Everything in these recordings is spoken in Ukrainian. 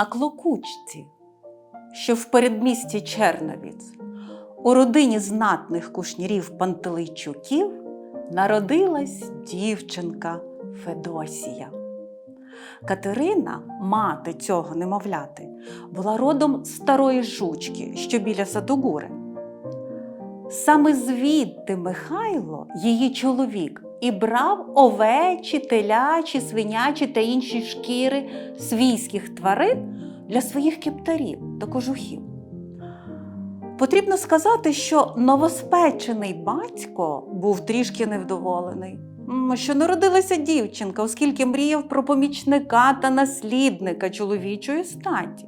на Клокучці, що в передмісті Черновіць, у родині знатних кушнірів Пантелейчуків народилась дівчинка Федосія. Катерина, мати цього немовляти, була родом старої жучки, що біля Садогури. Саме звідти Михайло, її чоловік, і брав овечі, телячі, свинячі та інші шкіри свійських тварин для своїх кептарів та кожухів. Потрібно сказати, що новоспечений батько був трішки невдоволений, що народилася дівчинка, оскільки мріяв про помічника та наслідника чоловічої статі.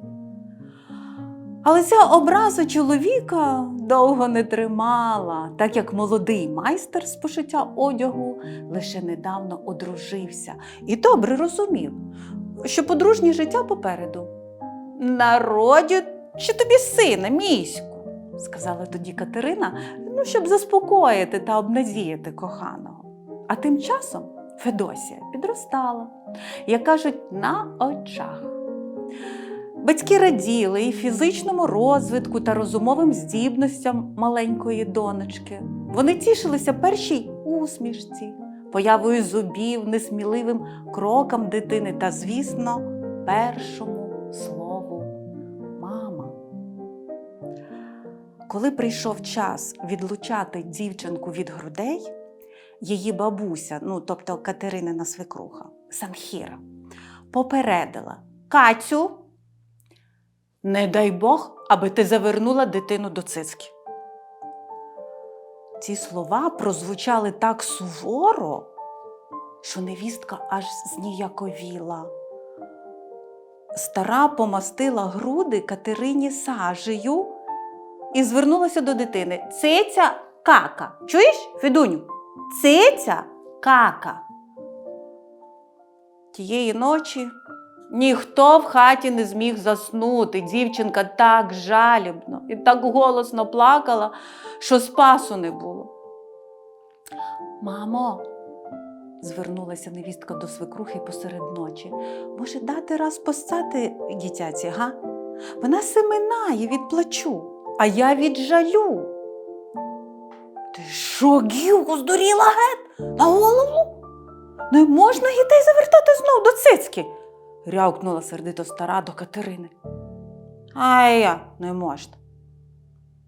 Але ця образа чоловіка довго не тримала, так як молодий майстер з пошиття одягу лише недавно одружився і добре розумів, що подружнє життя попереду. Народю чи тобі сина, міську, сказала тоді Катерина, ну, щоб заспокоїти та обнадіяти коханого. А тим часом Федосія підростала, як кажуть, на очах. Батьки раділи і фізичному розвитку та розумовим здібностям маленької донечки. Вони тішилися першій усмішці, появою зубів, несміливим крокам дитини та, звісно, першому слову мама. Коли прийшов час відлучати дівчинку від грудей, її бабуся, ну тобто Катеринина свекруха, Санхіра, попередила Катю. Не дай Бог, аби ти завернула дитину до цицьки. Ці слова прозвучали так суворо, що невістка аж зніяковіла. Стара помастила груди Катерині сажею і звернулася до дитини. Циця кака. Чуєш, Федуню? Циця кака. Тієї ночі Ніхто в хаті не зміг заснути. Дівчинка так жалібно і так голосно плакала, що спасу не було. Мамо, звернулася невістка до свекрухи посеред ночі, може дати раз постати дітяці, га? Вона семенає від плачу, а я від жалю. Ти що, гілку здуріла геть? На голову? Не можна дітей завертати знов до цицьки рявкнула сердито стара до Катерини. А я не можна,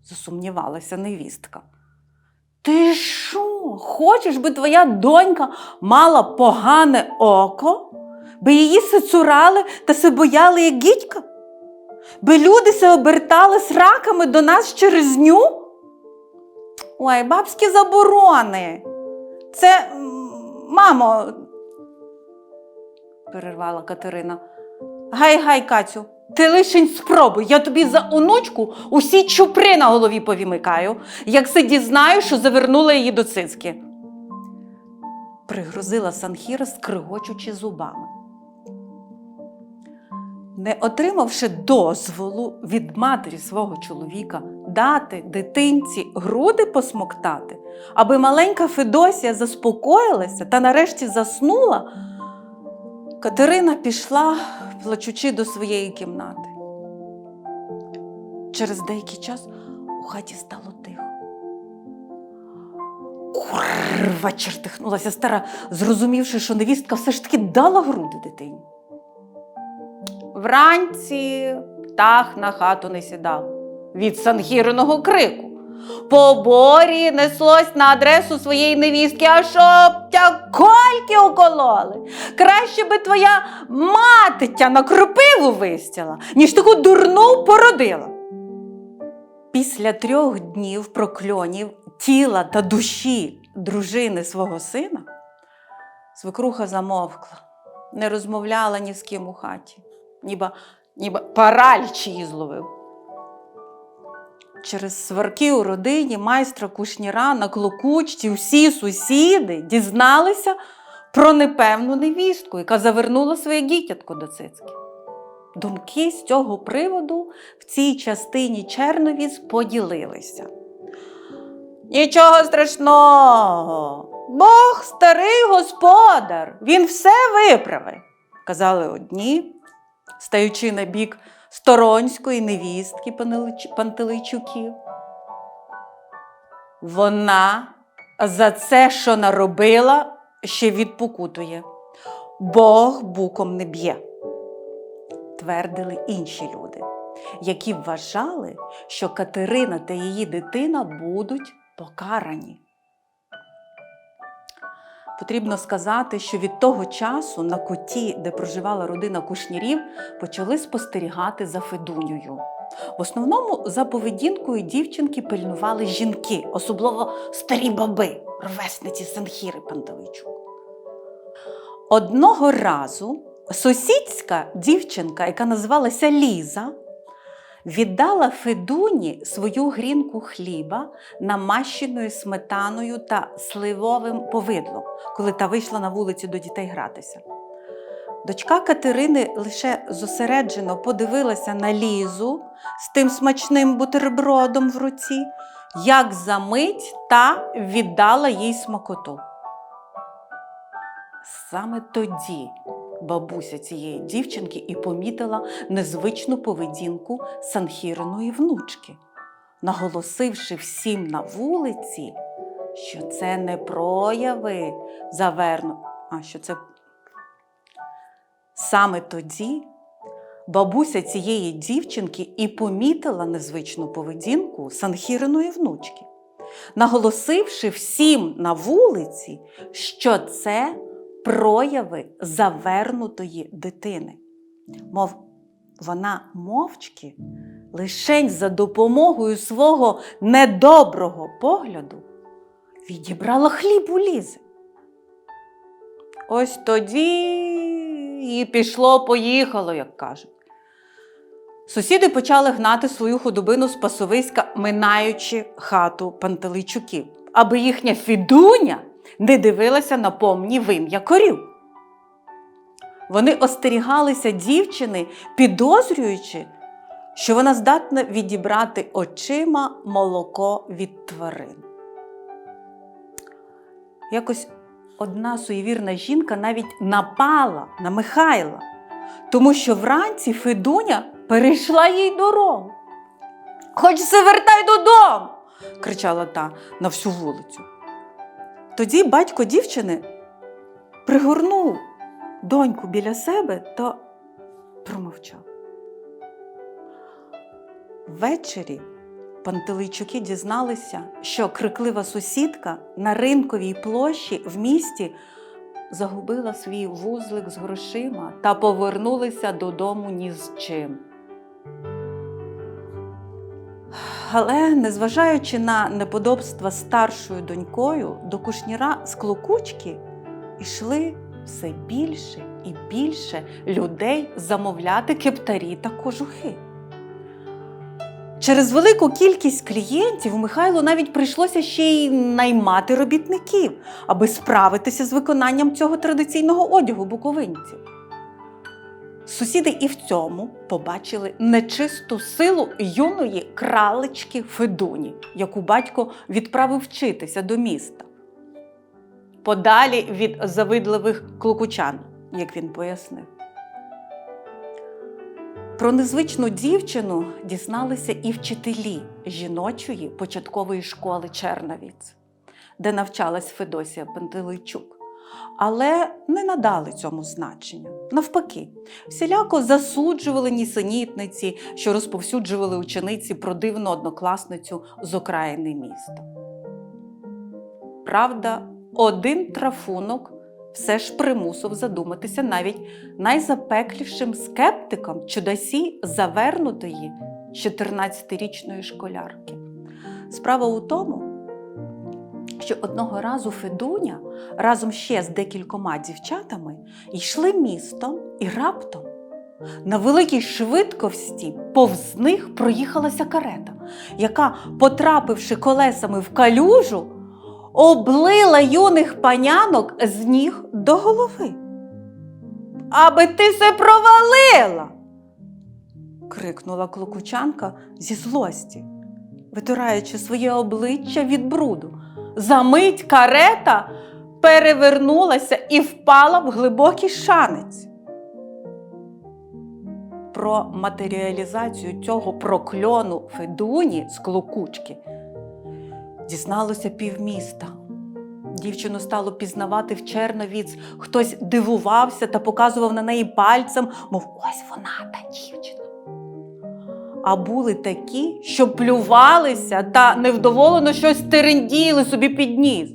засумнівалася невістка. Ти що, хочеш, би твоя донька мала погане око, би її се цурали та се бояли, як гідька? Би люди се обертали сраками до нас через ню? Ой, бабські заборони. Це, мамо, перервала Катерина. Гай, гай, Катю, ти лишень спробуй, я тобі за онучку усі чупри на голові повімикаю, як се дізнаю, що завернула її до цицьки. Пригрозила Санхіра, скригочучи зубами. Не отримавши дозволу від матері свого чоловіка дати дитинці груди посмоктати, аби маленька Федосія заспокоїлася та нарешті заснула. Катерина пішла, плачучи до своєї кімнати. Через деякий час у хаті стало тихо. Курва, чертихнулася стара, зрозумівши, що невістка все ж таки дала груди дитині. Вранці птах на хату не сідав від санхіриного крику. По борі неслось на адресу своєї невістки, а щоб тя кольки укололи. Краще би твоя мати тя на кропиву вистяла, ніж таку дурну породила. Після трьох днів прокльонів тіла та душі дружини свого сина, свекруха замовкла, не розмовляла ні з ким у хаті, ніби, ніби параліч її зловив. Через сварки у родині майстра кушніра на клокучці всі сусіди дізналися про непевну невістку, яка завернула своє дітятко до цицьки. Думки з цього приводу в цій частині Черновіць поділилися. Нічого страшного, Бог старий господар, він все виправить, казали одні, стаючи на бік сторонської невістки Пантелейчуків. Вона за це, що наробила, ще відпокутує. Бог буком не б'є, твердили інші люди, які вважали, що Катерина та її дитина будуть покарані. Потрібно сказати, що від того часу на коті, де проживала родина кушнірів, почали спостерігати за Федунею. В основному за поведінкою дівчинки пильнували жінки, особливо старі баби, ровесниці Санхіри Пантеличук. Одного разу сусідська дівчинка, яка називалася Ліза, віддала Федуні свою грінку хліба, намащеною сметаною та сливовим повидлом, коли та вийшла на вулицю до дітей гратися. Дочка Катерини лише зосереджено подивилася на Лізу з тим смачним бутербродом в руці, як за мить та віддала їй смакоту. Саме тоді бабуся цієї дівчинки і помітила незвичну поведінку Санхіриної внучки, наголосивши всім на вулиці, що це не прояви заверну, а що це Саме тоді бабуся цієї дівчинки і помітила незвичну поведінку Санхіриної внучки, наголосивши всім на вулиці, що це прояви завернутої дитини. Мов вона мовчки, лишень за допомогою свого недоброго погляду відібрала хліб у лізи. Ось тоді і пішло-поїхало, як кажуть. Сусіди почали гнати свою худобину з пасовиська, минаючи хату пантелейчуків, аби їхня фідуня не дивилася на помні вим'я корів. Вони остерігалися дівчини, підозрюючи, що вона здатна відібрати очима молоко від тварин. Якось одна суєвірна жінка навіть напала на Михайла, тому що вранці Федуня перейшла їй дорогу. Хоч се вертай додому, кричала та на всю вулицю. Тоді батько дівчини пригорнув доньку біля себе та промовчав. Ввечері Пантелейчуки дізналися, що криклива сусідка на ринковій площі в місті загубила свій вузлик з грошима та повернулися додому ні з чим. Але, незважаючи на неподобства старшою донькою, до кушніра з клокучки йшли все більше і більше людей замовляти кептарі та кожухи. Через велику кількість клієнтів Михайлу навіть прийшлося ще й наймати робітників, аби справитися з виконанням цього традиційного одягу буковинців. Сусіди і в цьому побачили нечисту силу юної кралечки Федуні, яку батько відправив вчитися до міста. Подалі від завидливих клокучан, як він пояснив. Про незвичну дівчину дізналися і вчителі жіночої початкової школи Черновіць, де навчалась Федосія Пантелейчук. Але не надали цьому значення. Навпаки, всіляко засуджували нісенітниці, що розповсюджували учениці про дивну однокласницю з окраїни міста. Правда, один трафунок все ж примусив задуматися навіть найзапеклішим скептикам чудасі завернутої 14-річної школярки. Справа у тому, що одного разу Федуня разом ще з декількома дівчатами йшли містом і раптом на великій швидкості повз них проїхалася карета, яка, потрапивши колесами в калюжу, облила юних панянок з ніг до голови. Аби ти се провалила. крикнула клокучанка зі злості, витираючи своє обличчя від бруду. Замить карета перевернулася і впала в глибокий шанець. про матеріалізацію цього прокльону Федуні з Клокучки дізналося півміста. Дівчину стало пізнавати в Черновіц. Хтось дивувався та показував на неї пальцем, мов ось вона та дівчина. А були такі, що плювалися та невдоволено щось теренділи собі під ніс.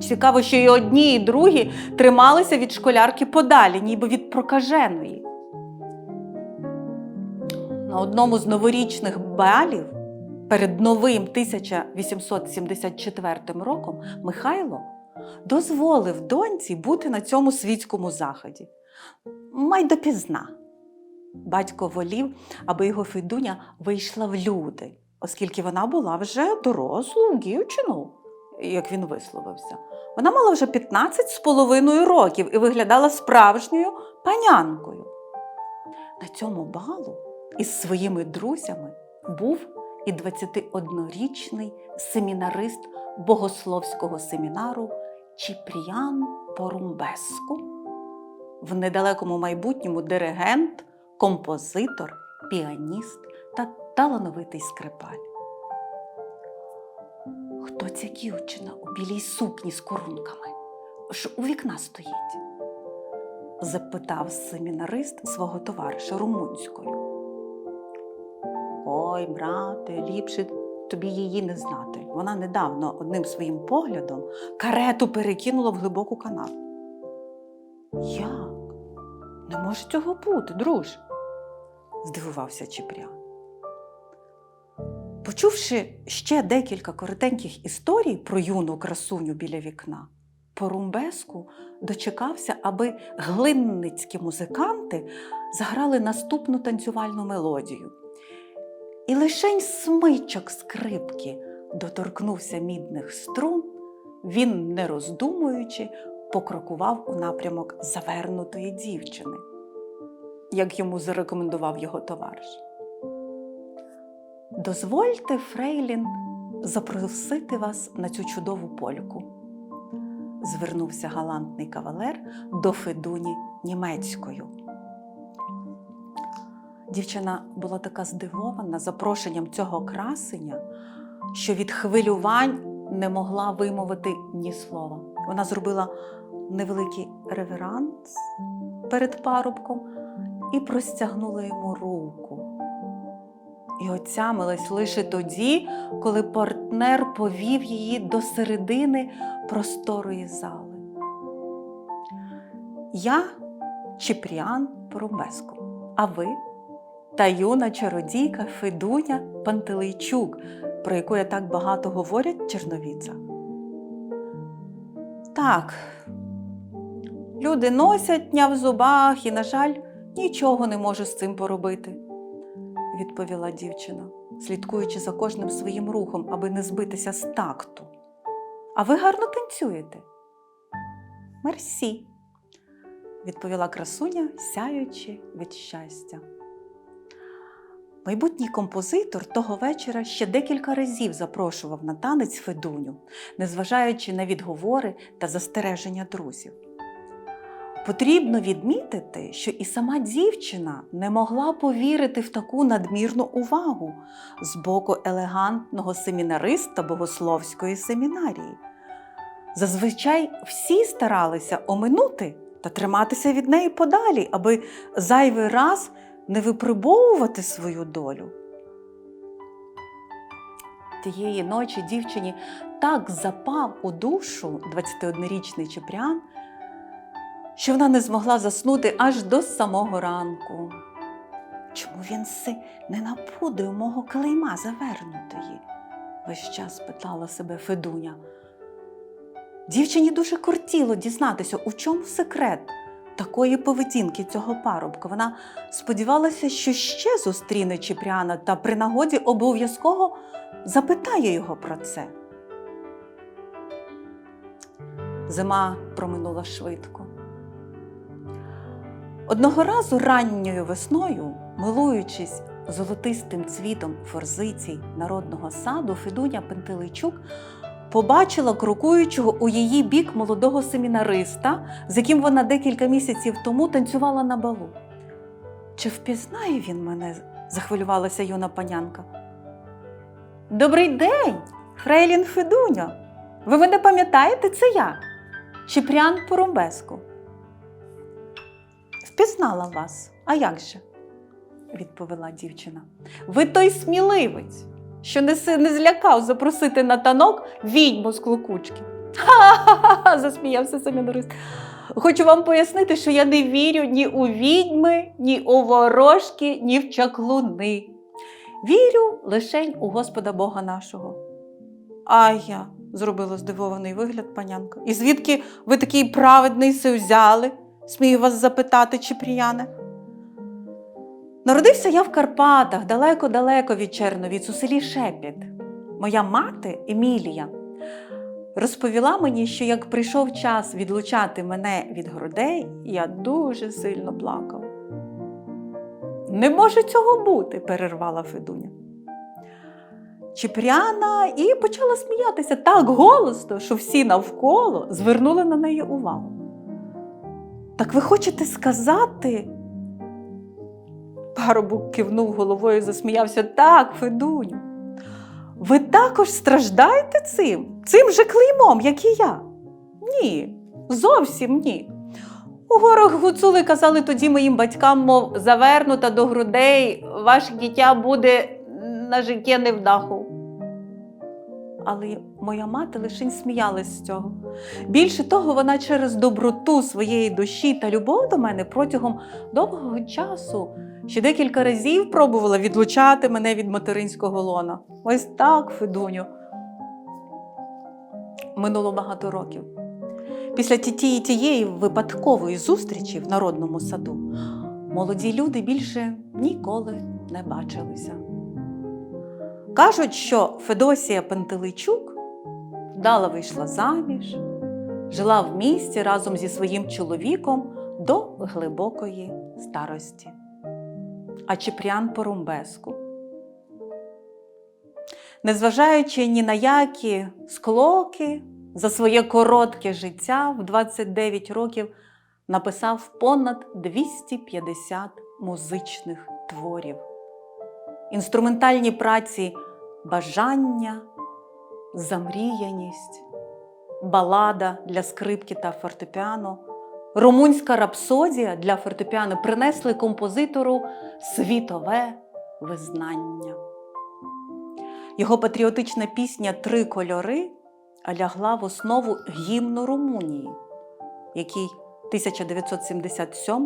Цікаво, що і одні, і другі трималися від школярки подалі, ніби від прокаженої. На одному з новорічних балів перед новим 1874 роком Михайло дозволив доньці бути на цьому світському заході. Май допізна. Батько волів, аби його Федуня вийшла в люди, оскільки вона була вже дорослою дівчиною, як він висловився. Вона мала вже 15 з половиною років і виглядала справжньою панянкою. На цьому балу із своїми друзями був і 21-річний семінарист богословського семінару Чіпріян Порумбеску, в недалекому майбутньому диригент, композитор, піаніст та талановитий скрипаль. Хто ця дівчина у білій сукні з корунками, що у вікна стоїть? запитав семінарист свого товариша румунською. Ой, брате, ліпше тобі її не знати. Вона недавно одним своїм поглядом карету перекинула в глибоку канаву. Як? Не може цього бути, друже, здивувався Чіпрян. Почувши ще декілька коротеньких історій про юну красуню біля вікна, Порумбеску дочекався, аби глинницькі музиканти заграли наступну танцювальну мелодію. І лишень смичок скрипки доторкнувся мідних струн, він, не роздумуючи, покрокував у напрямок завернутої дівчини, як йому зарекомендував його товариш. Дозвольте, Фрейлін, запросити вас на цю чудову польку, звернувся галантний кавалер до Федуні німецькою. Дівчина була така здивована запрошенням цього красення, що від хвилювань не могла вимовити ні слова. Вона зробила невеликий реверанс перед парубком і простягнула йому руку. І отямилась лише тоді, коли партнер повів її до середини просторої зали. Я Чіпріан Порубеско, а ви та юна чародійка Федуня Пантелейчук, про яку я так багато говорять в. Так, люди носять дня в зубах і, на жаль, нічого не можу з цим поробити, відповіла дівчина, слідкуючи за кожним своїм рухом, аби не збитися з такту. А ви гарно танцюєте? Мерсі, відповіла красуня, сяючи від щастя. Майбутній композитор того вечора ще декілька разів запрошував на танець Федуню, незважаючи на відговори та застереження друзів. Потрібно відмітити, що і сама дівчина не могла повірити в таку надмірну увагу з боку елегантного семінариста богословської семінарії. Зазвичай всі старалися оминути та триматися від неї подалі, аби зайвий раз не випробовувати свою долю. Тієї ночі дівчині так запав у душу 21-річний Чепрян, що вона не змогла заснути аж до самого ранку. Чому він си не напудив мого клейма завернутої? весь час питала себе Федуня. Дівчині дуже кортіло дізнатися, у чому секрет такої поведінки цього парубка. Вона сподівалася, що ще зустріне Чіпряна та при нагоді обов'язково запитає його про це. Зима проминула швидко. Одного разу ранньою весною, милуючись золотистим цвітом форзицій народного саду, Федуня Пентелейчук побачила крокуючого у її бік молодого семінариста, з яким вона декілька місяців тому танцювала на балу. Чи впізнає він мене? захвилювалася юна панянка. Добрий день, Фрейлін Федуньо. Ви мене пам'ятаєте, це я, Чіпрян Порумбеску. Впізнала вас, а як же? відповіла дівчина. Ви той сміливець, що не, злякав запросити на танок відьму з клокучки. Ха-ха-ха, засміявся семінарист. Хочу вам пояснити, що я не вірю ні у відьми, ні у ворожки, ні в чаклуни. Вірю лише у Господа Бога нашого. А я, зробила здивований вигляд панянка. І звідки ви такий праведний се взяли? Смію вас запитати, Чіпріяне. Народився я в Карпатах, далеко-далеко від Черновіць, у селі Шепіт. Моя мати Емілія розповіла мені, що як прийшов час відлучати мене від грудей, я дуже сильно плакав. Не може цього бути, перервала Федуня. Чіпряна і почала сміятися так голосно, що всі навколо звернули на неї увагу. Так ви хочете сказати? Парубок кивнув головою і засміявся. Так, Федуню. Ви також страждаєте цим? Цим же клеймом, як і я? Ні, зовсім ні. У горах гуцули казали тоді моїм батькам, мов завернута до грудей, ваше дитя буде на життя не вдаху. Але моя мати лише сміялась з цього. Більше того, вона через доброту своєї душі та любов до мене протягом довгого часу ще декілька разів пробувала відлучати мене від материнського лона. Ось так, Федуню. Минуло багато років. Після тієї тієї випадкової зустрічі в народному саду молоді люди більше ніколи не бачилися. Кажуть, що Федосія Пантелейчук вдало вийшла заміж, жила в місті разом зі своїм чоловіком до глибокої старості. А Чіпрян Порумбеску. Незважаючи ні на які склоки, за своє коротке життя в 29 років написав понад 250 музичних творів. Інструментальні праці бажання, замріяність, балада для скрипки та фортепіано, румунська рапсодія для фортепіано принесли композитору світове визнання. Його патріотична пісня Три кольори лягла в основу гімну Румунії, який 1977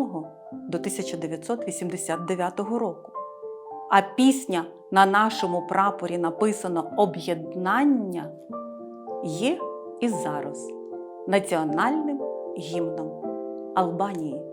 до 1989 року. А пісня на нашому прапорі написано Об'єднання є і зараз національним гімном Албанії.